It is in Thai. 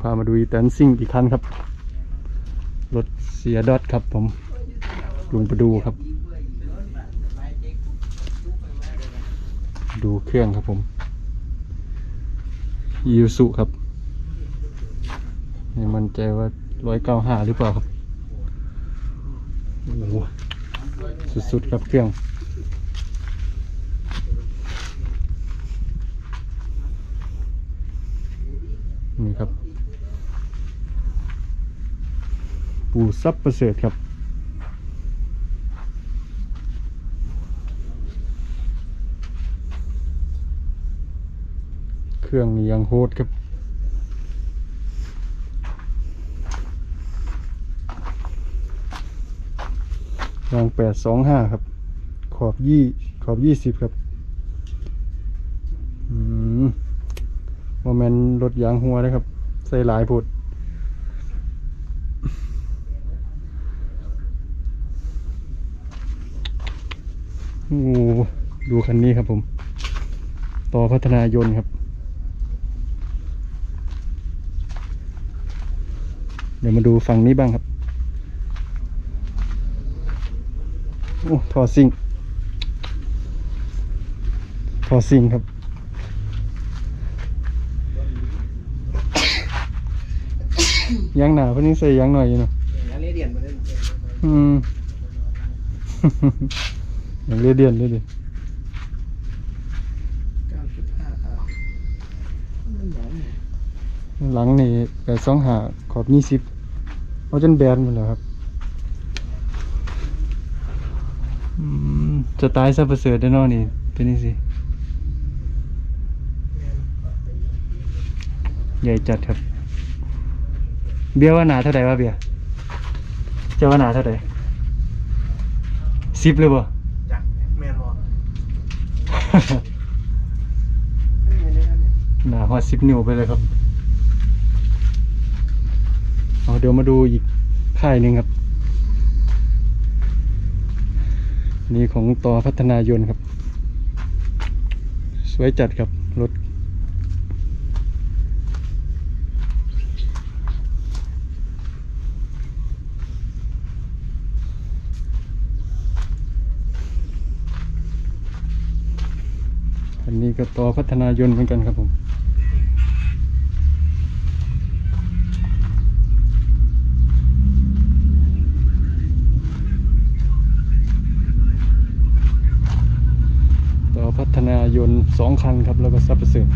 พามาดูแตนซิ่งอีกคันครับ รถเสียดอทครับผมลุงไปดูครับ ดูเครื่องครับผมยูสุครับนี่มันใจว่าร้อยเก้าห้าหรือเปล่าครับโอ้โหสุดๆครับเครื่องนี่ครับ ปูซับประเสริฐครับ เครื่องยังโหดครับยางแปดสองห้าครับ ขอบยี่ขอบยี่สิบครับอืมว่าแมนรถยางหัวนะครับ ใส่หลายผด โอ้ดูคันนี้ครับผม ต่อพัฒนายนต์ครับ เดี๋ยวมาดูฝั่งนี้บ้างครับ โอ้ทอซิงทอซิงครับ ยางหนาเพิ่อนยังใส่ยางหน่อยอยู่เนาะอย่างนี้เรียนมาได้อืมอย่างเรียเดียนเลยดิเก้าจุดห้าอะมันหนอนเนี่ยหลังนี่แปดสองหาขอบยี่สิบเอาจนแบนหมดแล้วครับอืมจะตายซะประเสริฐได้เนอนี่เป็นนี่สิ ใหญ่จัดครับ เบียร์ว่าหนาเท่าไหร่วะเบียร์จะว่าหนาเท่าไหร่สิบเลยบ่ จักแมนบอลไม่เหนเลยครับเนี่ยหนาหอดสิบนิ้วไปเลยครับเอาเดี๋ยวมาดูอีกค่ายหนึ่งครับ นี่ของต่อพัฒนายนต์ครับ สวยจัดครับรถ อันนี้ก็ต่อพัฒนายนต์เหมือนกันครับผมต่อพัฒนายนต์สองคันครับ แล้วก็ซับเปอร์เซ็นต์